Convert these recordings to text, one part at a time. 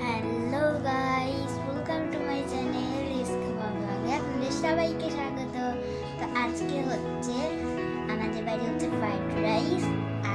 Hello guys welcome to my channel ইসকামা ব্লগে সবাইকে স্বাগত। তো আজকে হচ্ছে আমাদের বাড়ি হচ্ছে ফ্রাইড রাইস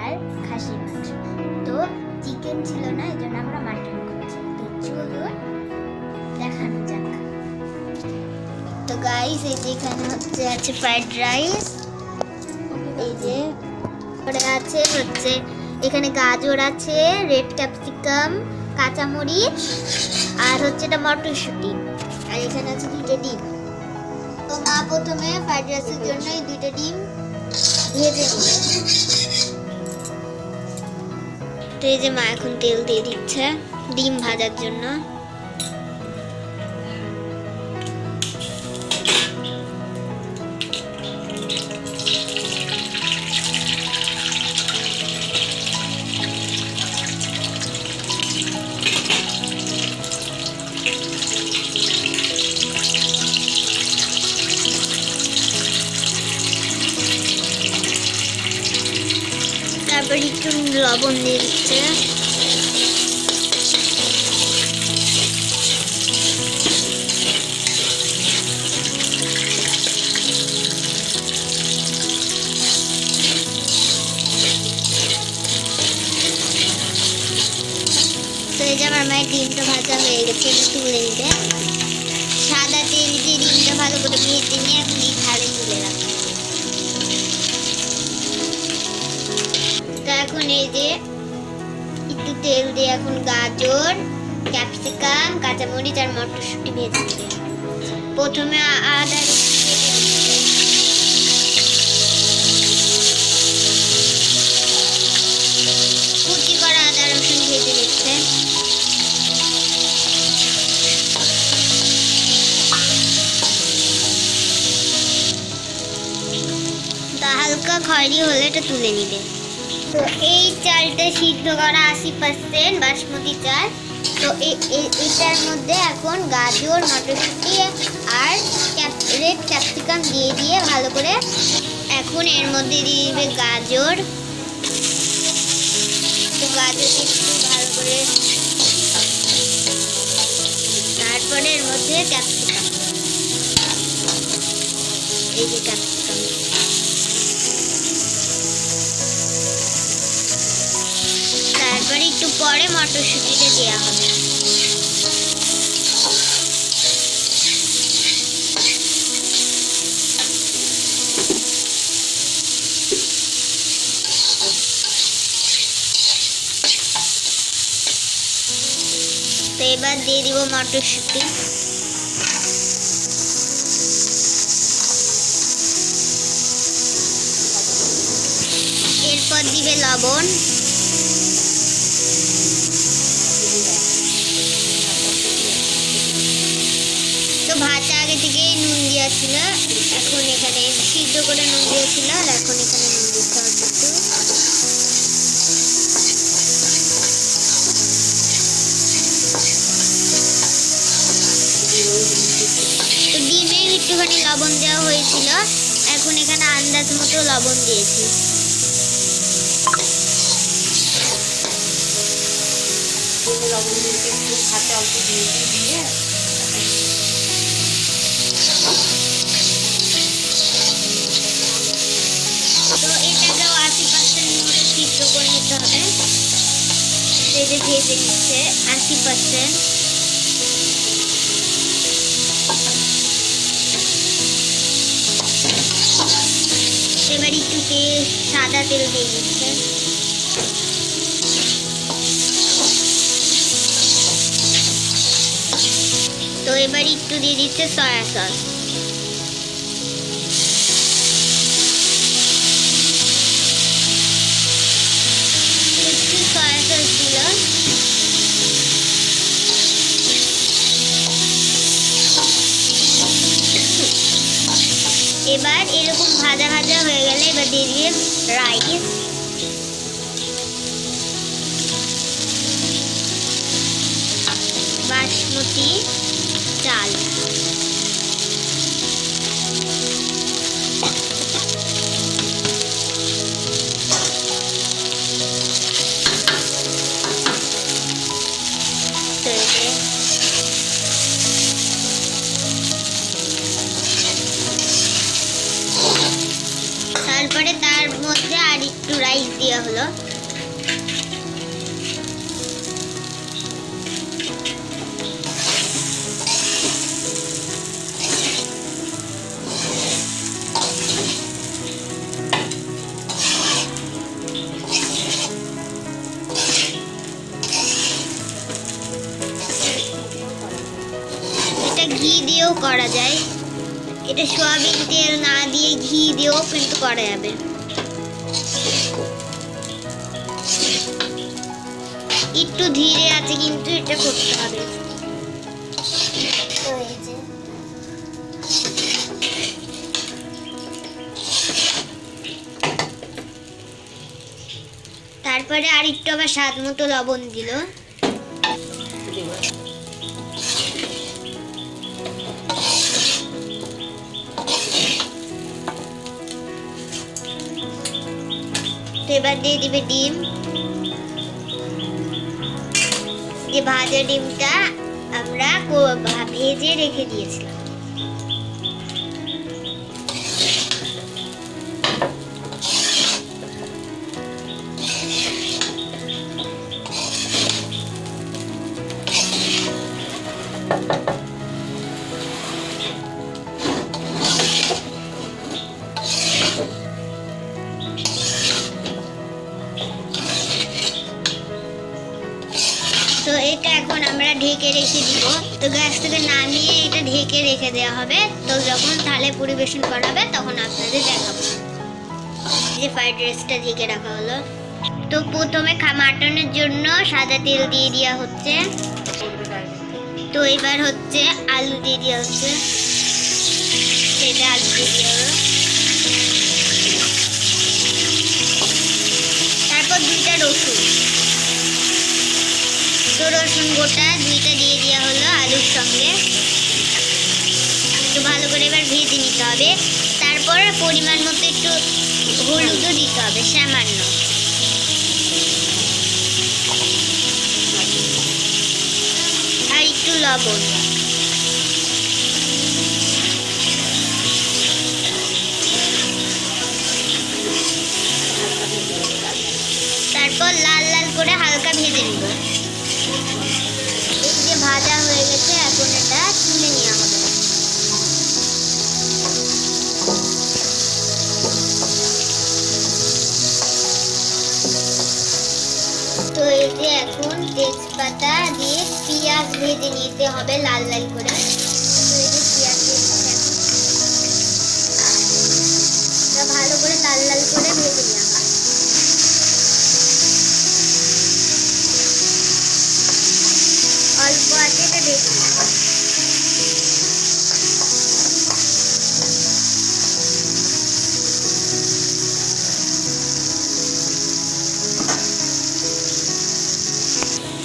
আর খাসির মাংস তো চিকেন ছিল না, এই জন্য আমরা মাটন করছি তো চলুন দেখানো যাক। তো গাইস এই যে এখানে হচ্ছে আছে ফ্রাইড রাইস এই যে আছে হচ্ছে, এখানে গাজর আছে রেড ক্যাপসিকাম কাঁচামরিচ আর হচ্ছে এটা মটরশুঁটি। আর এখানে আছে দুইটা ডিম। তো মা প্রথমে ফ্রাইড রাইসের জন্য এই দুইটা ডিম ভেজে নিবে তো এই যে মা এখন তেল দিয়ে দিচ্ছে ডিম ভাজার জন্য। ডিমটা ভাজা হয়ে গেছে তুলে নিবে সাদা তেল দিয়ে ডিমটা ভালো করে ভেজে নিয়ে এই থালে তুলে রাখবে। তো এখন এই যে একটু তেল দিয়ে এখন গাজর, ক্যাপসিকাম, কাঁচামরিচ আর মটরশুঁটি ভেজে প্রথমে আদা তা হালকা খয়েরি হলে এটা তুলে নিবে। তো এই চালটা সিদ্ধ করা আশি পার্সেন্ট বাসমতি চাল। তো এটার মধ্যে এখন গাজর, মটরশুঁটি আর রেড ক্যাপসিকাম দিয়ে দিয়ে ভালো করে এখন এর মধ্যে দিয়ে দিবে গাজর। তো গাজর একটু ভালো করে তারপরে এর মধ্যে ক্যাপসিকাম এই যে ক্যাপসিকাম পরে মটরশুঁটিটা দেওয়া হবে। তো এবার দিয়ে দিব মটরশুঁটি। এরপর দিবে লবণ। দেওয়া এখন এখানে সিদ্ধ করে নুন দেওয়া ছিল আর এখন এখানে নুন দিতে হবে একটু। ডিমে একটুখানি লবণ দেওয়া হয়েছিল, এখন এখানে আন্দাজ মতো লবণ দিয়েছি। লবণ দিয়ে একটু হাতে অল্প দিয়ে দিয়ে তো ভেজে নিচ্ছে আশি পার্সেন্ট এবার একটু তেল, সাদা তেল দিয়ে দিচ্ছে। তো এবার একটু দিয়ে দিচ্ছে সয়া সস এবার এরকম ভাজা ভাজা হয়ে গেলে এবার দিয়ে দিয়ে রাইস। বাসমতি চাল। হলো। এটা ঘি দিয়েও করা যায়। এটা সয়াবিন তেল না দিয়ে ঘি দিয়েও কিন্তু করা যাবে। একটু ধীরে আছে, কিন্তু এটা করতে হবে। তারপরে আর একটু আবার স্বাদ মতো লবণ দিল। এবার দিয়ে দিবে ডিম। ভাজা ডিমটা আমরা কো- ভা- ভেজে রেখে দিয়েছিলাম। এখন আমরা ঢেকে রেখে দিব। তো গ্যাস থেকে নামিয়ে এটা ঢেকে রেখে দেওয়া হবে। তো যখন থালে পরিবেশন করা হবে, তখন আপনাদের দেখাবো। যে ফ্রাইড রাইসটা ঢেকে রাখা হলো। তো প্রথমে মাটনের জন্য সাদা তেল দিয়ে দেওয়া হচ্ছে। তো এবার হচ্ছে আলু দিয়ে দেওয়া হচ্ছে। সেটা আলু দিয়ে দেওয়া হলো। তারপর দুইটা রসুন। রসুন গোটা, দুইটা দিয়ে দেওয়া হলো আলুর সঙ্গে। একটু ভালো করে এবার ভেজে নিতে হবে। তারপর পরিমাণ মতো একটু হলুদও দিতে হবে, সামান্য। আর একটু লবণ। তারপর লাল লাল করে হালকা ভেজে নিব। ভাজা হয়ে গেছে, এখন এটা তুলে নিয়ে আমাদের তো যে এখন তেজপাতা দিয়ে পেঁয়াজ ভেজে নিতে হবে লাল লাল করে।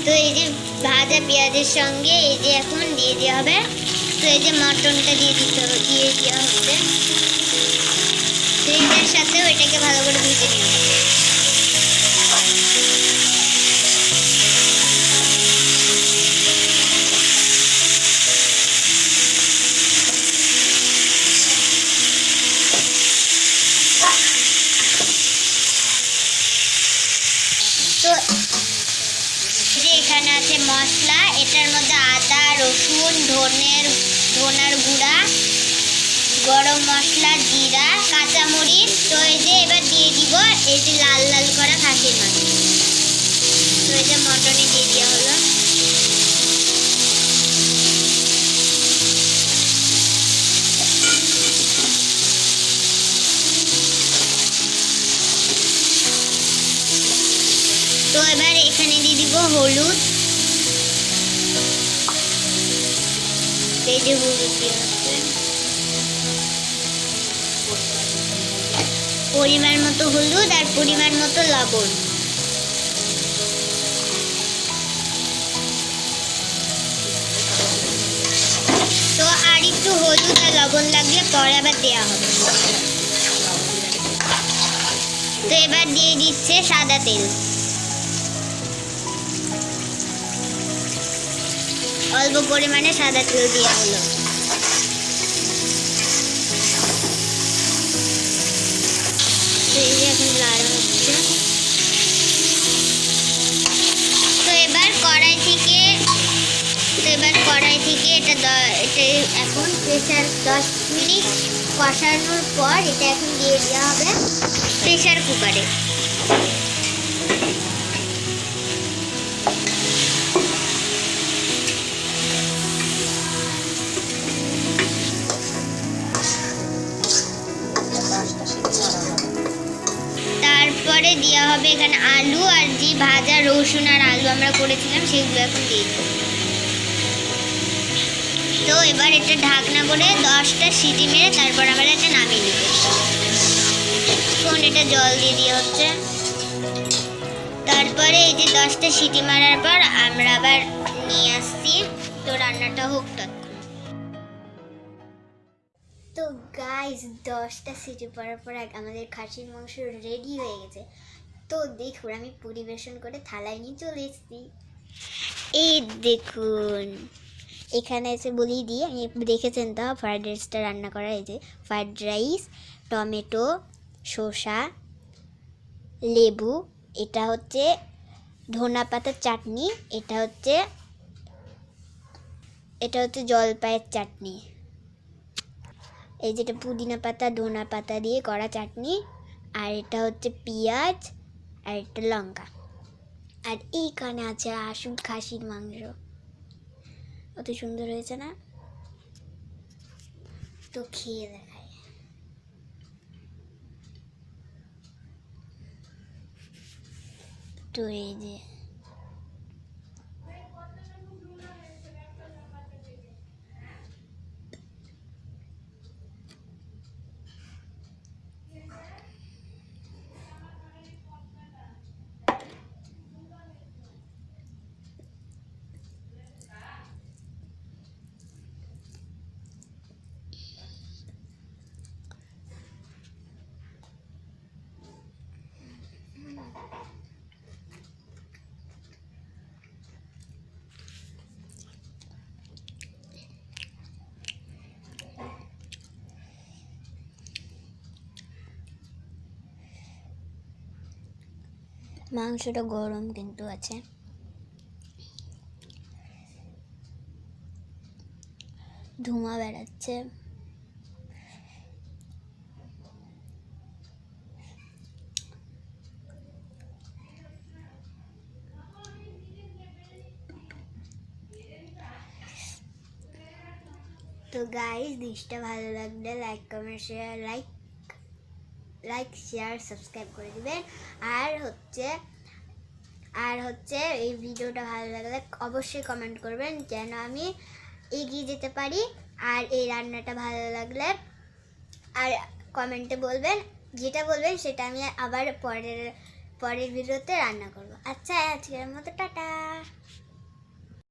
তো এই যে ভাজা পেঁয়াজের সঙ্গে এই যে এখন দিয়ে দেওয়া হবে। তো এই যে মটনটা দিয়ে দিতে হবে, দিয়ে দেওয়া হচ্ছে। তো এটার সাথে ওইটাকে ভালো করে ভেজে নিতে হবে। মশলা, এটার মধ্যে আদা, রসুন, ধনের, ধনার গুঁড়া, গরম মশলা, জিরা, কাঁচামরিচ। তো এই যে এবার দিয়ে দিব, এই যে লাল লাল করা খাসির মাংস তো এই যে মটনে দিয়ে দেওয়া হলো। তো এবার এখানে দিয়ে দিব হলুদ। পরিমাণ মতো হলুদ আর পরিমাণ মতো লবণ। তো আর একটু হলুদ আর লবণ লাগলে পরে আবার দেওয়া হবে। তো এবার দিয়ে দিচ্ছে সাদা তেল। অল্প পরিমাণে সাদা তেল দিয়ে হলো। এখন লাল তো এবার কড়াই থেকে, তো এবার কড়াই থেকে এটা এটা এখন প্রেশার দশ মিনিট কষানোর পর এটা এখন দিয়ে দেওয়া হবে প্রেশার কুকারে। দেওয়া হবে। এখানে আলু আর যে ভাজা রসুন আর আলু আমরা করেছিলাম, সেগুলো এখন দিয়ে দেবো। তো এবার এটা ঢাকনা করে দশটা সিটি মেরে তারপর আমরা এটা নামিয়ে নেব। এটা জল দিয়ে দিয়ে হচ্ছে। তারপরে এই যে দশটা সিটি মারার পর আমরা আবার নিয়ে আসছি। তো রান্নাটা হোক তো গাইস দশটা সিটি পড়ার পর আমাদের খাসির মাংস রেডি হয়ে গেছে। তো দেখুন আমি পরিবেশন করে থালায় নিয়ে চলে এসেছি। এই দেখুন, এখানে এসে বলেই দিই, আমি দেখেছেন তো ফ্রায়েড রাইসটা রান্না করা, এই যে ফ্রাইড রাইস টমেটো, শসা, লেবু, এটা হচ্ছে ধনা পাতার চাটনি, এটা হচ্ছে এটা হচ্ছে জলপাইয়ের চাটনি। এই যেটা পুদিনা পাতা, ধনা পাতা দিয়ে করা চাটনি, আর এটা হচ্ছে পেঁয়াজ আর একটা লঙ্কা। আর এইখানে আছে আসুন খাসির মাংস। অত সুন্দর হয়েছে না? তো খেয়ে দেখাই। তো এই যে মাংসটা গরম কিন্তু আছে। ধোঁয়া বেড়াচ্ছে। তো গাইস ডিশটা ভালো লাগলে like comment share like like share subscribe করে দেবেন। আর হচ্ছে আর হচ্ছে এই ভিডিওটা ভালো লাগলে অবশ্যই কমেন্ট করবেন যেন আমি এগিয়ে যেতে পারি আর এই রান্নাটা ভালো লাগলে। আর কমেন্টে বলবেন, যেটা বলবেন সেটা আমি আবার পরের পরের ভিডিওতে রান্না করব। আচ্ছা আজকের মতো টাটা।